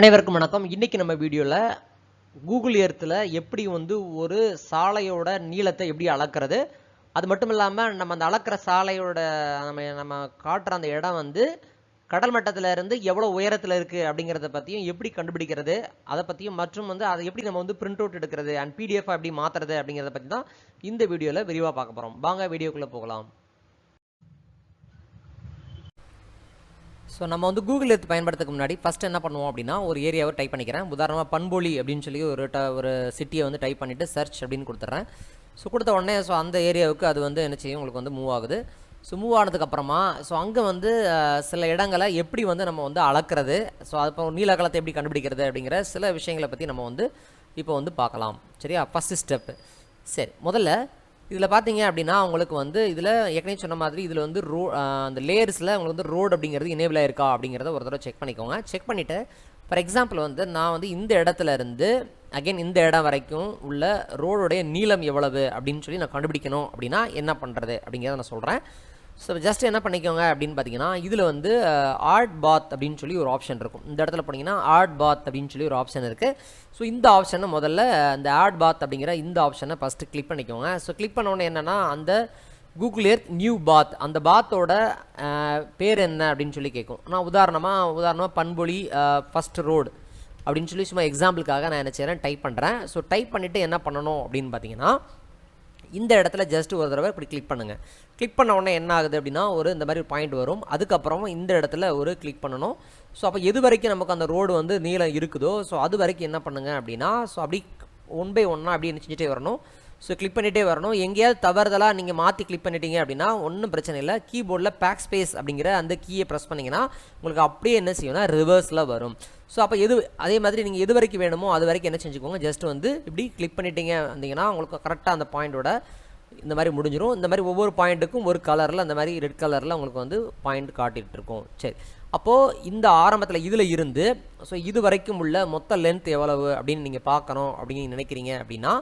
அனைவருக்கும் வணக்கம். இன்னைக்கு நம்ம வீடியோவில் கூகுள் எர்த்தில் எப்படி வந்து ஒரு சாலையோட நீளத்தை எப்படி அளக்கிறது? அது மட்டும் இல்லாமல் நம்ம அந்த அளக்கிற சாலையோட நம்ம நம்ம காட்டுற அந்த இடம் வந்து கடல் மட்டத்தில் இருந்து எவ்வளோ உயரத்தில் இருக்குது அப்படிங்கிறத பற்றியும் எப்படி கண்டுபிடிக்கிறது? அதை பற்றியும் மற்றும் வந்து அதை எப்படி நம்ம வந்து பிரிண்ட் அவுட் எடுக்கிறது? அண்ட் பிடிஎஃப் எப்படி மாற்றுறது அப்படிங்கிறத பற்றி தான் இந்த வீடியோவில் விரிவாக பார்க்க போகிறோம் வாங்க வீடியோக்குள்ளே போகலாம். ஸோ நம்ம வந்து கூகுள் எடுத்து பயன்படுத்துறதுக்கு முன்னாடி ஃபஸ்ட் என்ன பண்ணுவோம் அப்படின்னா ஒரு ஏரியாவை டைப் பண்ணிக்கிறேன். உதாரணமாக பண்பொழி அப்படின்னு சொல்லி ஒரு ட ஒரு சிட்டியை வந்து டைப் பண்ணிவிட்டு சர்ச் அப்படின்னு கொடுத்துட்றேன். ஸோ கொடுத்த உடனே ஸோ அந்த ஏரியாவுக்கு அது வந்து என்ன செய்யும்? உங்களுக்கு வந்து மூவ் ஆகுது. ஸோ மூவ் ஆனதுக்கப்புறமா ஸோ அங்கே வந்து சில இடங்களை எப்படி வந்து நம்ம வந்து அளக்கிறது? ஸோ அதுக்கப்புறம் நீலகலத்தை எப்படி கண்டுபிடிக்கிறது அப்படிங்கிற சில விஷயங்களை பற்றி நம்ம வந்து இப்போ வந்து பார்க்கலாம். சரியா? ஃபஸ்ட்டு ஸ்டெப்பு சரி முதல்ல இதில் பார்த்தீங்க அப்படின்னா உங்களுக்கு வந்து இதில் ஏற்கனவே சொன்ன மாதிரி இதில் வந்து ரோ அந்த லேயர்ஸில் உங்களுக்கு வந்து ரோடு அப்படிங்கிறது இனேபிள் இருக்கா அப்படிங்கிறத ஒரு தடவை செக் பண்ணிக்கோங்க. செக் பண்ணிவிட்டு ஃபார் எக்ஸாம்பிள் வந்து நான் வந்து இந்த இடத்துல இருந்து அகைன் இந்த இடம் வரைக்கும் உள்ள ரோடுடைய நீளம் எவ்வளவு அப்படின்னு சொல்லி நான் கண்டுபிடிக்கணும் அப்படின்னா என்ன பண்ணுறது அப்படிங்கிறத நான் சொல்கிறேன் ஸோ ஜஸ்ட் என்ன பண்ணிக்கோங்க அப்படின்னு பார்த்தீங்கன்னா இதில் வந்து ஆர்ட் பாத் அப்படின்னு சொல்லி ஒரு ஆப்ஷன் இருக்கும். இந்த இடத்துல போனீங்கன்னா ஆர்ட் பாத் அப்படின்னு சொல்லி ஒரு ஆப்ஷன் இருக்குது ஸோ இந்த ஆப்ஷனை முதல்ல அந்த ஆட் பாத் அப்படிங்கிற இந்த ஆப்ஷனை ஃபஸ்ட்டு கிளிக் பண்ணிக்கோங்க. ஸோ கிளிக் பண்ண உடனே என்னென்னா அந்த கூகுள் எர்த் நியூ பாத் அந்த பாத்தோட பேர் என்ன அப்படின்னு சொல்லி கேட்கும் நான் உதாரணமாக உதாரணமாக பண்பொழி ஃபஸ்ட் ரோடு அப்படின்னு சொல்லி சும்மா எக்ஸாம்பிளுக்காக நான் என்ன செய்கிறேன் டைப் பண்ணுறேன் ஸோ டைப் பண்ணிவிட்டு என்ன பண்ணணும் அப்படின்னு பார்த்தீங்கன்னா இந்த இடத்துல ஜஸ்ட் ஒரு தடவை இப்படி கிளிக் பண்ணுங்கள் கிளிக் பண்ண உடனே என்ன ஆகுது அப்படின்னா ஒரு இந்த மாதிரி பாயிண்ட் வரும். அதுக்கப்புறம் இந்த இடத்துல ஒரு கிளிக் பண்ணணும். ஸோ அப்போ எது வரைக்கும் நமக்கு அந்த ரோடு வந்து நீளம் இருக்குதோ ஸோ அது வரைக்கும் என்ன பண்ணுங்க அப்படின்னா ஸோ அப்படி ஒன் பை ஒன்னாக அப்படி என்ன செஞ்சுட்டே வரணும் ஸோ கிளிக் பண்ணிகிட்டே வரணும். எங்கேயாவது தவறுதலாக நீங்கள் மாற்றி கிளிக் பண்ணிட்டீங்க அப்படின்னா ஒன்றும் பிரச்சனை இல்லை. கீபோர்டில் பேக் ஸ்பேஸ் அப்படிங்கிற அந்த கீயை ப்ரெஸ் பண்ணிங்கன்னா உங்களுக்கு அப்படியே என்ன செய்யும்னா ரிவர்ஸில் வரும். ஸோ அப்போ எது அதே மாதிரி நீங்கள் எது வரைக்கும் வேணுமோ அது வரைக்கும் என்ன செஞ்சுக்கோங்க. ஜஸ்ட் வந்து இப்படி கிளிக் பண்ணிட்டீங்க வந்தீங்கன்னா உங்களுக்கு கரெக்டாக அந்த பாயிண்டோட இந்த மாதிரி முடிஞ்சிடும் இந்த மாதிரி ஒவ்வொரு பாயிண்ட்டுக்கும் ஒரு கலரில் அந்த மாதிரி ரெட் கலரில் உங்களுக்கு வந்து பாயிண்ட் காட்டிகிட்டு இருக்கும். சரி. அப்போது இந்த ஆரம்பத்தில் இதில் இருந்து ஸோ இது வரைக்கும் உள்ள மொத்த லென்த் எவ்வளவு அப்படின்னு நீங்கள் பார்க்கணும் அப்படின்னு நினைக்கிறீங்க அப்படின்னா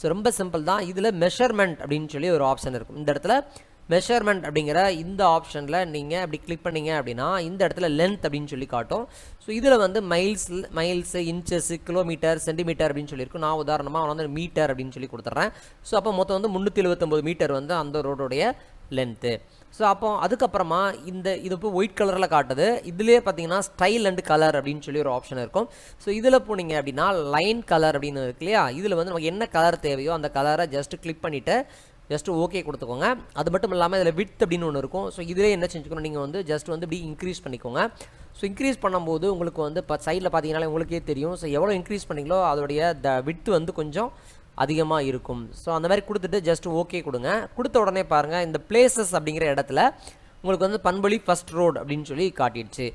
ஸோ ரொம்ப சிம்பிள் தான். இதில் மெஷர்மெண்ட் அப்படின்னு சொல்லி ஒரு ஆப்ஷன் இருக்கும். இந்த இடத்துல மெஷர்மெண்ட் அப்படிங்கிற இந்த ஆப்ஷனில் நீங்கள் அப்படி கிளிக் பண்ணீங்க அப்படின்னா இந்த இடத்துல லென்த் அப்படின்னு சொல்லி காட்டும். ஸோ இதில் வந்து miles miles inches kilometre centimetre அப்படின்னு சொல்லியிருக்கும் நான் உதாரணமாக வந்து மீட்டர் அப்படின்னு சொல்லி கொடுத்துட்றேன் ஸோ அப்போ மொத்தம் வந்து முந்நூற்றி எழுபத்தொம்போது மீட்டர் வந்து அந்த ரோடுடைய லென்த்து ஸோ அப்போ அதுக்கப்புறமா இந்த இது இப்போ ஒயிட் கலரில் காட்டுது. இதுலேயே பார்த்தீங்கன்னா ஸ்டைல் அண்ட் கலர் அப்படின்னு சொல்லி ஒரு ஆப்ஷன் இருக்கும். ஸோ இதில் போனீங்க அப்படின்னா லைன் கலர் அப்படின்னு இருக்கு இல்லையா? இதில் வந்து நமக்கு என்ன கலர் தேவையோ அந்த கலரை ஜஸ்ட் கிளிக் பண்ணிவிட்டு ஜஸ்ட் ஓகே கொடுத்துக்கோங்க. அது மட்டும் இல்லாமல் இதில் வித் அப்படின்னு ஒன்று இருக்கும். ஸோ இதிலே என்ன செஞ்சுக்கணும்? நீங்கள் வந்து ஜஸ்ட் வந்து இப்படி இன்க்ரீஸ் பண்ணிக்கோங்க. ஸோ இன்க்ரீஸ் பண்ணும்போது உங்களுக்கு வந்து இப்போ சைடில் பார்த்தீங்கன்னா உங்களுக்கே தெரியும். ஸோ எவ்வளோ இன்க்ரீஸ் பண்ணிங்களோ அதோடைய த வித்து வந்து கொஞ்சம் அதிகமாக இருக்கும். ஸோ அந்த மாதிரி கொடுத்துட்டு ஜஸ்ட் ஓகே கொடுங்க. கொடுத்த உடனே பாருங்கள் இந்த பிளேசஸ் அப்படிங்கிற இடத்துல உங்களுக்கு வந்து பண்பொழி ஃபஸ்ட் ரோடு அப்படின்னு சொல்லி காட்டிடுச்சு.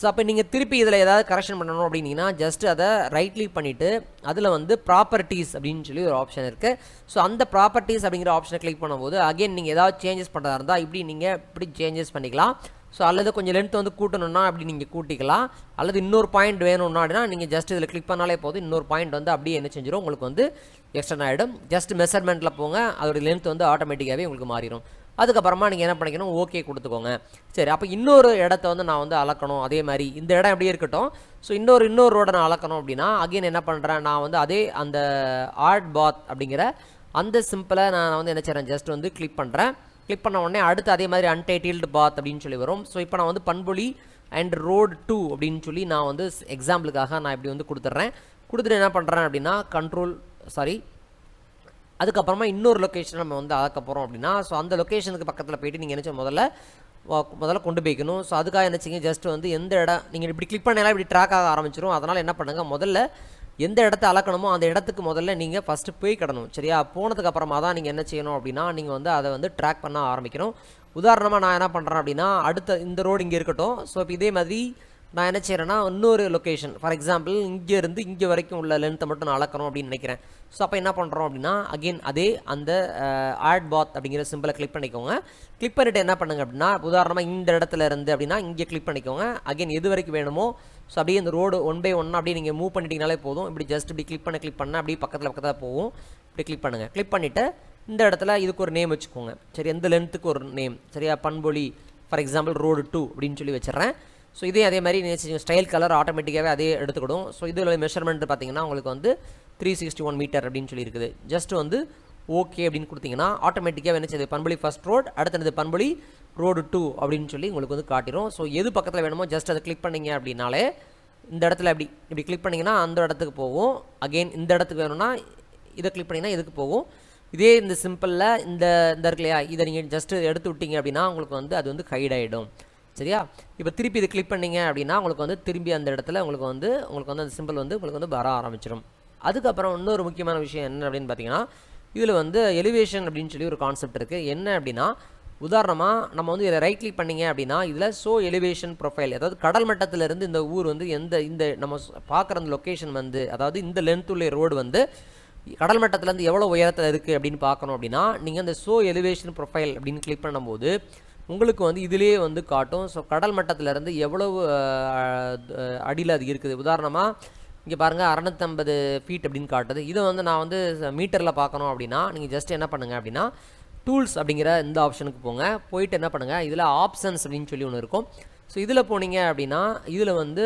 ஸோ அப்போ நீங்கள் திருப்பி இதில் ஏதாவது கரெக்ஷன் பண்ணணும் அப்படின்னீங்கன்னா ஜஸ்ட் அதை ரைட் கிளிக் பண்ணிவிட்டு அதில் வந்து ப்ராப்பர்ட்டிஸ் அப்படின்னு சொல்லி ஒரு ஆப்ஷன் இருக்குது ஸோ அந்த ப்ராப்பர்ட்டிஸ் அப்படிங்கிற ஆப்ஷனை கிளிக் பண்ணும்போது அகைன் நீங்கள் ஏதாவது சேஞ்சஸ் பண்ணுறதா இருந்தால் இப்படி நீங்கள் இப்படி சேஞ்சஸ் பண்ணிக்கலாம். ஸோ அல்லது கொஞ்சம் லென்த் வந்து கூட்டணும்னா அப்படி நீங்கள் கூட்டிக்கலாம். அல்லது இன்னொரு பாயிண்ட் வேணும்னா அப்படின்னா நீங்கள் ஜஸ்ட் இதில் கிளிக் பண்ணாலே போதும். இன்னொரு பாயிண்ட் வந்து அப்படியே என்ன செஞ்சிடும் உங்களுக்கு வந்து எக்ஸ்டன் ஆகிடும் ஜஸ்ட் மெஷர்மெண்ட்டில் போங்க. அதோட லென்த் வந்து ஆட்டோமேட்டிக்காகவே உங்களுக்கு மாறிடும் அதுக்கப்புறமா நீங்கள் என்ன பண்ணிக்கணும்? ஓகே கொடுத்துக்கோங்க. சரி அப்போ இன்னொரு இடத்த வந்து நான் வந்து அளக்கணும். அதே மாதிரி இந்த இடம் அப்படியே இருக்கட்டும். ஸோ இன்னொரு இன்னொரு ரோடை நான் அளக்கணும் அப்படின்னா அகைன் என்ன பண்ணுறேன் நான் வந்து அதே அந்த ஆர்ட் பாத் அப்படிங்கிற அந்த சிம்பிளை நான் வந்து என்ன செய்கிறேன் ஜஸ்ட் வந்து கிளிக் பண்ணுறேன் கிளிக் பண்ண உடனே அடுத்து அதே மாதிரி அன்டைட்டில்டு பாத் அப்படின்னு சொல்லி வரும். ஸோ இப்போ நான் வந்து பண்பொழி அண்ட் ரோடு டூ அப்படின்னு சொல்லி நான் வந்து எக்ஸாம்பிளுக்காக நான் இப்படி வந்து கொடுத்துட்றேன். கொடுத்துட்டு என்ன பண்ணுறேன் அப்படின்னா கண்ட்ரோல் சாரி அதுக்கப்புறமா இன்னொரு லொக்கேஷன் நம்ம வந்து அளக்க போகிறோம் அப்படின்னா ஸோ அந்த லொக்கேஷனுக்கு பக்கத்தில் போயிட்டு நீங்கள் என்ன முதல்ல வா- முதல்ல கொண்டு போய்க்கணும். ஸோ அதுக்காக என்ன செய்யுங்க ஜஸ்ட் வந்து எந்த இடம் நீங்கள் இப்படி கிளிக் பண்ணலாம் இப்படி ட்ராக் ஆக ஆரம்பிச்சிடும் அதனால் என்ன பண்ணுங்கள் முதல்ல எந்த இடத்த அளக்கணுமோ அந்த இடத்துக்கு முதல்ல நீங்கள் ஃபஸ்ட்டு போய் கிடணும் சரியா? போனதுக்கு அப்புறமா தான் நீங்கள் என்ன செய்யணும் அப்படின்னா நீங்கள் வந்து அதை வந்து ட்ராக் பண்ண ஆரம்பிக்கணும். உதாரணமாக நான் என்ன பண்ணுறேன் அப்படின்னா அடுத்த இந்த ரோடு இங்கே இருக்கட்டும். ஸோ இப்போ இதே மாதிரி நான் என்ன செய்கிறேன்னா இன்னொரு லொக்கேஷன் ஃபார் எக்ஸாம்பிள் இங்கேருந்து இங்கே வரைக்கும் உள்ள லென்த்தை மட்டும் நான் அளக்கணும் அப்படின்னு நினைக்கிறேன். ஸோ அப்போ என்ன பண்ணுறோம் அப்படின்னா அகைன் அதே அந்த ஆட் பாத் அப்படிங்கிற சிம்பிளை கிளிக் பண்ணிக்கோங்க. கிளிக் பண்ணிவிட்டு என்ன பண்ணுங்க அப்படின்னா உதாரணமாக இந்த இடத்துல இருந்து அப்படின்னா இங்கே கிளிக் பண்ணிக்கோங்க. அகைன் எது வரைக்கும் வேணுமோ ஸோ அப்படியே இந்த ரோடு ஒன் பை ஒன் அப்படியே நீங்கள் மூவ் பண்ணிட்டீங்கனாலே போதும். இப்படி ஜஸ்ட் இப்படி கிளிக் பண்ண கிளிக் பண்ண அப்படியே பக்கத்தில் பக்கத்தில் போகும். இப்படி கிளிக் பண்ணுங்கள் கிளிக் பண்ணிவிட்டு இந்த இடத்துல இதுக்கு ஒரு நேம் வச்சுக்கோங்க. சரி எந்த லென்த்துக்கு ஒரு நேம் சரியா? Panpozhi for example road to அப்படின்னு சொல்லி வச்சிடுறேன். ஸோ இதே அதே மாதிரி நீங்கள் ஸ்டைல் கலர் ஆட்டோமேட்டிக்காகவே அதே எடுத்துக்கிடும். ஸோ இதில் மெஷர்மெண்ட் பார்த்தீங்கன்னா உங்களுக்கு வந்து த்ரீ சிக்ஸ்டி ஒன் மீட்டர் அப்படின்னு சொல்லி இருக்குது ஜஸ்ட் வந்து ஓகே அப்படின்னு கொடுத்தீங்கன்னா ஆட்டோமேட்டிக்காக என்ன பண்புலி ஃபஸ்ட் ரோட் அடுத்தது பண்புலி ரோடு டூ அப்படின்னு சொல்லி உங்களுக்கு வந்து காட்டிடும் ஸோ எது பக்கத்தில் வேணுமோ ஜஸ்ட் அதை கிளிக் பண்ணீங்க அப்படின்னாலே இந்த இடத்துல அப்படி இப்படி கிளிக் பண்ணிங்கன்னா அந்த இடத்துக்கு போகும். அகெயின் இந்த இடத்துக்கு வேணும்னா இதை கிளிக் பண்ணிங்கன்னா இதுக்கு போகும். இதே இந்த சிம்பிளில் இந்த இந்த இருக்கு இல்லையா? இதை நீங்கள் ஜஸ்ட்டு எடுத்து விட்டீங்க அப்படின்னா உங்களுக்கு வந்து அது வந்து ஹைட் ஆகிடும் சரியா? இப்போ திருப்பி இதை கிளிக் பண்ணிங்க அப்படின்னா உங்களுக்கு வந்து திரும்பி அந்த இடத்துல உங்களுக்கு வந்து உங்களுக்கு வந்து அந்த சிம்பிள் வந்து உங்களுக்கு வந்து வர ஆரம்பிச்சிடும் அதுக்கப்புறம் இன்னொரு முக்கியமான விஷயம் என்ன அப்படின்னு பார்த்தீங்கன்னா இதில் வந்து எலிவேஷன் அப்படின்னு சொல்லி ஒரு கான்செப்ட் இருக்குது என்ன அப்படின்னா உதாரணமாக நம்ம வந்து இதை ரைட் கிளிக் பண்ணீங்க அப்படின்னா இதில் ஷோ எலிவேஷன் ப்ரொஃபைல் அதாவது கடல் மட்டத்திலேருந்து இந்த ஊர் வந்து எந்த இந்த நம்ம பார்க்குற அந்த லொக்கேஷன் வந்து அதாவது இந்த லென்த் உள்ள ரோடு வந்து கடல் மட்டத்துலேருந்து எவ்வளோ உயரத்தில் இருக்குது அப்படின்னு பார்க்கணும் அப்படின்னா நீங்கள் அந்த ஷோ எலிவேஷன் ப்ரொஃபைல் அப்படின்னு கிளிக் பண்ணும்போது உங்களுக்கு வந்து இதிலே வந்து காட்டும். ஸோ கடல் மட்டத்திலேருந்து எவ்வளவு அடியில் அது இருக்குது? உதாரணமாக இங்கே பாருங்கள் அறநூற்றம்பது ஃபீட் அப்படின்னு காட்டுது. இதை வந்து நான் வந்து மீட்டரில் பார்க்கணும் அப்படின்னா நீங்கள் ஜஸ்ட் என்ன பண்ணுங்கள் அப்படின்னா டூல்ஸ் அப்படிங்கிற இந்த ஆப்ஷனுக்கு போங்க. போயிட்டு என்ன பண்ணுங்கள் இதில் ஆப்ஷன்ஸ் அப்படின்னு சொல்லி ஒன்று இருக்கும். ஸோ இதில் போனீங்க அப்படின்னா இதில் வந்து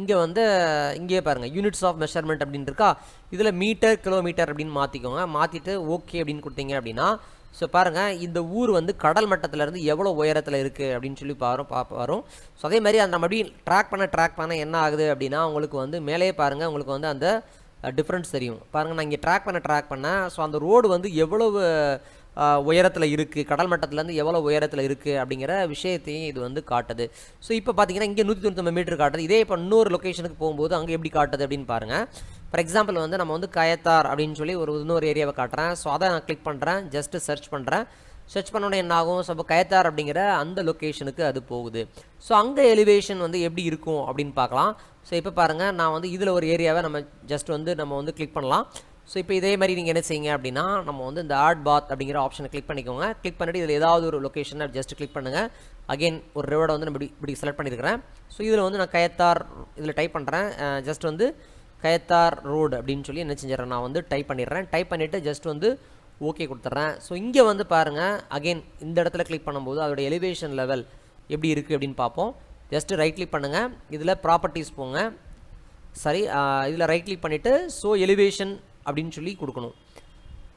இங்கே வந்து இங்கே பாருங்கள் யூனிட்ஸ் ஆஃப் மெஷர்மெண்ட் அப்படின்னு இருக்கா? இதில் மீட்டர் கிலோமீட்டர் அப்படின்னு மாற்றிக்கோங்க மாற்றிட்டு ஓகே அப்படின்னு கொடுத்தீங்க அப்படின்னா ஸோ பாருங்கள் இந்த ஊர் வந்து கடல் மட்டத்திலேருந்து எவ்வளோ உயரத்தில் இருக்குது அப்படின்னு சொல்லி பாரும் பா வரும் ஸோ அதே மாதிரி அந்த நம்ம அப்படி ட்ராக் பண்ண ட்ராக் பண்ண என்ன ஆகுது அப்படின்னா உங்களுக்கு வந்து மேலேயே பாருங்கள் உங்களுக்கு வந்து அந்த டிஃப்ரென்ஸ் தெரியும். பாருங்கள் நான் இங்கே ட்ராக் பண்ண ட்ராக் பண்ணேன் ஸோ அந்த ரோடு வந்து எவ்வளவு உயரத்தில் இருக்குது கடல் மட்டத்துலேருந்து எவ்வளோ உயரத்தில் இருக்குது அப்படிங்கிற விஷயத்தையும் இது வந்து காட்டுது. ஸோ இப்போ பார்த்தீங்கன்னா இங்கே நூற்றி தொண்ணூத்தொம்பது மீட்டர் காட்டுது. இதே இப்போ இன்னொரு லொக்கேஷனுக்கு போகும்போது அங்கே எப்படி காட்டுது அப்படின்னு பாருங்கள் ஃபார் எக்ஸாம்பிள் வந்து நம்ம வந்து கயத்தார் அப்படின்னு சொல்லி ஒரு இன்னொரு ஏரியாவை காட்டுறேன். ஸோ அதை நான் கிளிக் பண்ணுறேன் ஜஸ்ட்டு சர்ச் பண்ணுறேன் சர்ச் பண்ணோடனே என்ன ஆகும்? ஸோ இப்போ கயத்தார் அப்படிங்கிற அந்த லொக்கேஷனுக்கு அது போகுது. ஸோ அங்கே எலிவேஷன் வந்து எப்படி இருக்கும் அப்படின்னு பார்க்கலாம். ஸோ இப்போ பாருங்கள் நான் வந்து இதில் ஒரு ஏரியாவை நம்ம ஜஸ்ட் வந்து நம்ம வந்து கிளிக் பண்ணலாம். ஸோ இப்போ இதே மாதிரி நீங்கள் என்ன செய்யுங்க அப்படின்னா நம்ம வந்து இந்த ஆட் பாத் அப்படிங்கிற ஆப்ஷனை கிளிக் பண்ணிக்கோங்க. கிளிக் பண்ணிட்டு இதில் ஏதாவது ஒரு லொக்கேஷனை ஜஸ்ட் கிளிக் பண்ணுங்கள் அகெயின் ஒரு ரிவார்டை வந்து நம்ம இப்படி இப்படி செலக்ட் பண்ணியிருக்கிறேன் ஸோ இதில் வந்து நான் கயத்தார் இதில் டைப் பண்ணுறேன் ஜஸ்ட் வந்து கயத்தார் ரோடு அப்படின்னு சொல்லி என்ன செஞ்சிடறேன் நான் வந்து டைப் பண்ணிடுறேன். டைப் பண்ணிவிட்டு ஜஸ்ட் வந்து ஓகே கொடுத்துட்றேன். ஸோ இங்கே வந்து பாருங்கள் அகெயின் இந்த இடத்துல கிளிக் பண்ணும்போது அதோட எலிவேஷன் லெவல் எப்படி இருக்குது அப்படின்னு பார்ப்போம். ஜஸ்ட்டு ரைட் கிளிக் பண்ணுங்கள் இதில் ப்ராப்பர்ட்டிஸ் போங்க. சரி இதில் ரைட் கிளிக் பண்ணிவிட்டு ஸோ எலிவேஷன் அப்படின்னு சொல்லி கொடுக்கணும்.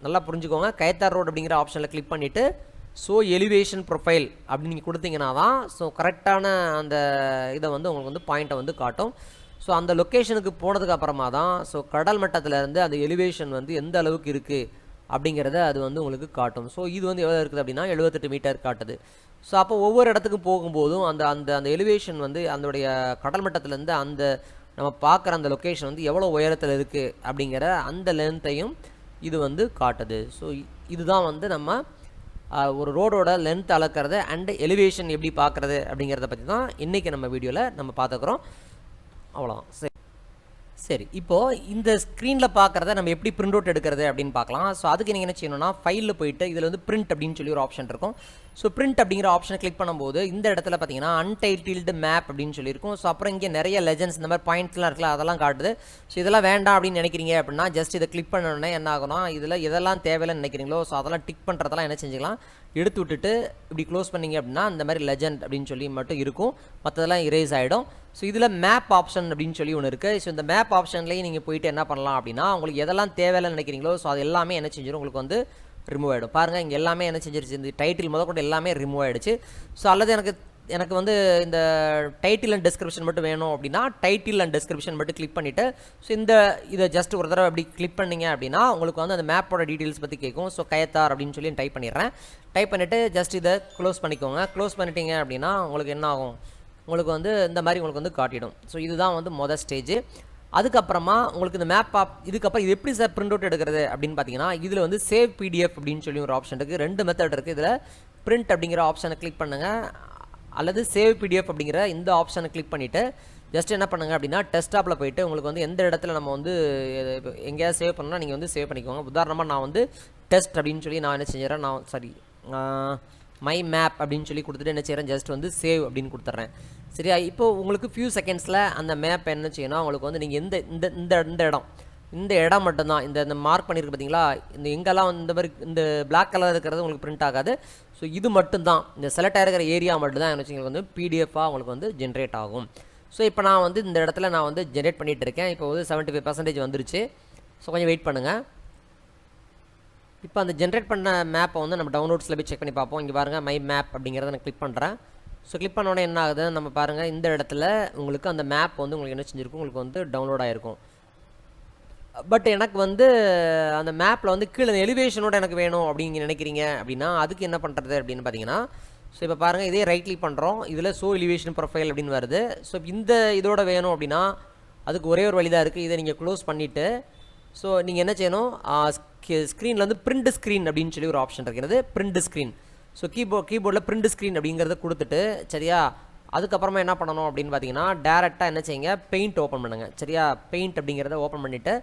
நல்லா புரிஞ்சுக்கோங்க. கயத்தார் ரோடு அப்படிங்கிற ஆப்ஷனில் கிளிக் பண்ணிவிட்டு ஸோ எலிவேஷன் ப்ரொஃபைல் அப்படின்னு நீங்கள் கொடுத்தீங்கன்னா தான் ஸோ கரெக்டான அந்த இதை வந்து உங்களுக்கு வந்து பாயிண்ட்டை வந்து காட்டும். ஸோ அந்த லொக்கேஷனுக்கு போனதுக்கு அப்புறமா தான் ஸோ கடல் மட்டத்திலேருந்து அந்த எலிவேஷன் வந்து எந்த அளவுக்கு இருக்குது அப்படிங்கிறத அது வந்து உங்களுக்கு காட்டும். ஸோ இது வந்து எவ்வளோ இருக்குது அப்படின்னா எழுபத்தெட்டு மீட்டர் காட்டுது. ஸோ அப்போ ஒவ்வொரு இடத்துக்கும் போகும்போதும் அந்த அந்த அந்த எலிவேஷன் வந்து அதனுடைய கடல் மட்டத்திலேருந்து அந்த நம்ம பார்க்குற அந்த லொக்கேஷன் வந்து எவ்வளோ உயரத்தில் இருக்குது அப்படிங்கிற அந்த லென்த்தையும் இது வந்து காட்டுது. ஸோ இதுதான் வந்து நம்ம ஒரு ரோடோட லென்த் அளக்கிறது அண்ட் எலிவேஷன் எப்படி பார்க்குறது அப்படிங்கிறத பற்றி தான் இன்றைக்கி நம்ம வீடியோவில் நம்ம பார்த்துக்குறோம். அவ்வளோதான் சரி. சரி இப்போது இந்த ஸ்க்ரீனில் பார்க்குறத நம்ம எப்படி பிரிண்ட் அவுட் எடுக்கிறது அப்படின்னு பார்க்கலாம். ஸோ அதுக்கு நீங்கள் என்ன செய்யணும்னா ஃபைலில் போயிட்டு இதில் வந்து பிரிண்ட் அப்படின்னு சொல்லி ஒரு ஆப்ஷன் இருக்கும். ஸோ பிரிண்ட் அப்படிங்கிற ஆப்ஷனை கிளிக் பண்ணும்போது இந்த இடத்துல பார்த்தீங்கன்னா அன்டைட்டில்டு மேப் அப்படின்னு சொல்லியிருக்கும். ஸோ அப்புறம் இங்கே நிறைய லெஜன்ஸ் இந்த மாதிரி பாயிண்ட்ஸ்லாம் இருக்குல்ல அதெல்லாம் காட்டுது. ஸோ இதெல்லாம் வேண்டாம் அப்படின்னு நினைக்கிறீங்க அப்படின்னா ஜஸ்ட் இதை கிளிக் பண்ணோடனே என்ன ஆகும்னா இதில் எதெல்லாம் தேவையில்லைன்னு நினைக்கிறீங்களோ ஸோ அதெல்லாம் டிக் பண்ணுறதெல்லாம் என்ன செஞ்சுக்கலாம். எடுத்து விட்டுட்டு இப்படி க்ளோஸ் பண்ணிங்க அப்படின்னா இந்த மாதிரி லெஜண்ட் அப்படின்னு சொல்லி மட்டும் இருக்கும். மற்றதெல்லாம் இரேஸ் ஆகிடும் ஸோ இதில் மேப் ஆப்ஷன் அப்படின்னு சொல்லி ஒன்று இருக்குது ஸோ இந்த மேப் ஆப்ஷன்லேயே நீங்கள் போயிட்டு என்ன பண்ணலாம் அப்படின்னா உங்களுக்கு எதெல்லாம் தேவையில்லைன்னு நினைக்கிறீங்களோ ஸோ அது எல்லாமே என்ன செஞ்சிடும் உங்களுக்கு வந்து ரிமூவ் ஆகிடும் பாருங்கள் இங்கே எல்லாமே என்ன செஞ்சிருச்சு? இந்த டைட்டில் முத கொண்டு எல்லாமே ரிமூவ் ஆகிடுச்சு ஸோ அல்லது எனக்கு எனக்கு வந்து இந்த டைட்டில் அண்ட் டிஸ்கிரிப்ஷன் மட்டும் வேணும் அப்படின்னா டைட்டில் அண்ட் டிஸ்கிரிப்ஷன் மட்டும் கிளிக் பண்ணிவிட்டு ஸோ இந்த இதை ஜஸ்ட் ஒரு தடவை அப்படி கிளிக் பண்ணிங்க அப்படின்னா உங்களுக்கு வந்து அந்த மேப்போட டீட்டெயில்ஸ் பற்றி கேட்கும். ஸோ கயத்தார் அப்படின்னு சொல்லி டைப் பண்ணிடுறேன். டைப் பண்ணிவிட்டு ஜஸ்ட் இதை க்ளோஸ் பண்ணிக்கோங்க. க்ளோஸ் பண்ணிட்டீங்க அப்படின்னா உங்களுக்கு என்ன ஆகும்? உங்களுக்கு வந்து இந்த மாதிரி உங்களுக்கு வந்து காட்டிடும். ஸோ இதுதான் வந்து மொதல் ஸ்டேஜ் அதுக்கப்புறமா உங்களுக்கு இந்த மேப் ஆப் இதுக்கப்புறம் இது எப்படி சார் பிரிண்ட் அவுட் எடுக்கிறது அப்படின்னு பார்த்தீங்கன்னா இதில் வந்து சேவ் பிடிஎஃப் அப்படின்னு சொல்லி ஒரு ஆப்ஷன் இருக்குது ரெண்டு மெத்தட் இருக்குது இதில் பிரிண்ட் அப்படிங்கிற ஆப்ஷனை கிளிக் பண்ணுங்கள் அல்லது சேவ் பிடிஎஃப் அப்படிங்கிற இந்த ஆப்ஷனை கிளிக் பண்ணிவிட்டு ஜஸ்ட் என்ன பண்ணுங்கள் அப்படின்னா டெஸ்டாப்பில் போயிட்டு உங்களுக்கு வந்து எந்த இடத்துல நம்ம வந்து எங்கேயாவது சேவ் பண்ணால் நீங்கள் வந்து சேவ் பண்ணிக்கோங்க. உதாரணமாக நான் வந்து டெஸ்ட் அப்படின்னு சொல்லி நான் என்ன செஞ்சிடறேன்? நான் சாரி மை மேப் அப்படின்னு சொல்லி கொடுத்துட்டு என்ன செய்கிறேன் ஜஸ்ட் வந்து சேவ் அப்படின்னு கொடுத்துட்றேன். சரியா? இப்போ உங்களுக்கு ஃபியூ செகண்ட்ஸில் அந்த மேப் என்ன செய்யணும்? உங்களுக்கு வந்து நீங்கள் எந்த இந்த இந்த இந்த இடம். இந்த இடம் மட்டும்தான். இந்த இந்த மார்க் பண்ணியிருக்கு பார்த்தீங்களா இந்த எங்கெல்லாம் இந்த மாதிரி இந்த பிளாக் கலர் இருக்கிறது உங்களுக்கு பிரிண்ட் ஆகாது. ஸோ இது மட்டும்தான். இந்த செலக்ட் ஆகிருக்கிற ஏரியா மட்டும்தான். என்ன வச்சுங்களுக்கு வந்து பிடிஎஃபாக உங்களுக்கு வந்து ஜென்ரேட் ஆகும். ஸோ இப்போ நான் வந்து இந்த இடத்துல நான் வந்து ஜென்ரேட் பண்ணிகிட்டு இருக்கேன். இப்போ வந்து செவன்ட்டி ஃபைவ் பர்சன்டேஜ் வந்துருச்சு. ஸோ கொஞ்சம் வெயிட் பண்ணுங்கள் இப்போ அந்த ஜென்ரேட் பண்ண மேப்பை வந்து நம்ம டவுன்லோட்ஸில் போய் செக் பண்ணி பார்ப்போம். இங்கே பாருங்கள் மை மேப் அப்படிங்கிறத நான் கிளிக் பண்ணுறேன் ஸோ கிளிக் பண்ண உடனே என்ன ஆகுது? நம்ம பாருங்கள் இந்த இடத்துல உங்களுக்கு அந்த மேப் வந்து உங்களுக்கு என்ன செஞ்சிருக்கும்? உங்களுக்கு வந்து டவுன்லோட் ஆகிருக்கும் பட் எனக்கு வந்து அந்த மேப்பில் வந்து கீழே எலிவேஷனோட எனக்கு வேணும் அப்படிங்க நினைக்கிறீங்க அப்படின்னா அதுக்கு என்ன பண்ணுறது அப்படின்னு பார்த்தீங்கன்னா ஸோ இப்போ பாருங்கள் இதே ரைட் கிளிக் பண்ணுறோம் இதில் ஸோ எலிவேஷன் ப்ரொஃபைல் அப்படின்னு வருது. ஸோ இந்த இதோட வேணும் அப்படின்னா அதுக்கு ஒரே ஒரு வழி தான் இருக்குது இதை நீங்கள் க்ளோஸ் பண்ணிவிட்டு ஸோ நீங்கள் என்ன செய்யணும்? ஸ்க்ரீனில் வந்து பிரிண்ட் ஸ்க்ரீன் அப்படின்னு சொல்லி ஒரு ஆப்ஷன் இருக்கிறது பிரிண்ட் ஸ்க்ரீன் ஸோ கீபோர்ட் கீபோர்டில் பிரிண்ட் ஸ்க்ரீன் அப்படிங்கிறத கொடுத்துட்டு சரியா? அதுக்கப்புறமா என்ன பண்ணணும் அப்படின்னு பார்த்தீங்கன்னா டேரெக்டாக என்ன செய்யுங்க? பெயிண்ட் ஓப்பன் பண்ணுங்கள் சரியா? பெயிண்ட் அப்படிங்கிறத ஓப்பன் பண்ணிவிட்டு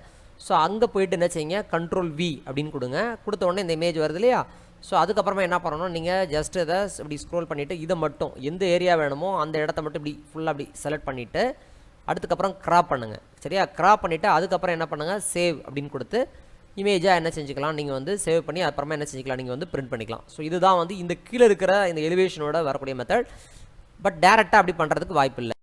ஸோ அங்கே போயிட்டு என்ன செய்யுங்க? கண்ட்ரோல் வி அப்படின்னு கொடுங்க. கொடுத்த உடனே இந்த இமேஜ் வருது இல்லையா? ஸோ அதுக்கப்புறமா என்ன பண்ணணும்? நீங்கள் ஜஸ்ட் இதை இப்படி ஸ்க்ரோல் பண்ணிவிட்டு இதை மட்டும் எந்த ஏரியா வேணுமோ அந்த இடத்த மட்டும் இப்படி ஃபுல்லாக அப்படி செலக்ட் பண்ணிவிட்டு அதுக்கப்புறம் க்ராப் பண்ணுங்கள் சரியா? க்ராப் பண்ணிவிட்டு அதுக்கப்புறம் என்ன பண்ணுங்கள் சேவ் அப்படின்னு கொடுத்து இமேஜாக என்ன செஞ்சுக்கலாம்? நீங்கள் வந்து சேவ் பண்ணி அப்புறமா என்ன செஞ்சுக்கலாம்? நீங்கள் வந்து பிரிண்ட் பண்ணிக்கலாம். ஸோ இதுதான் வந்து இந்த கீழே இருக்கிற இந்த எலிவேஷனோட வரக்கூடிய மெத்தட் பட் டேரெக்டாக அப்படி பண்ணுறதுக்கு வாய்ப்பு இல்லை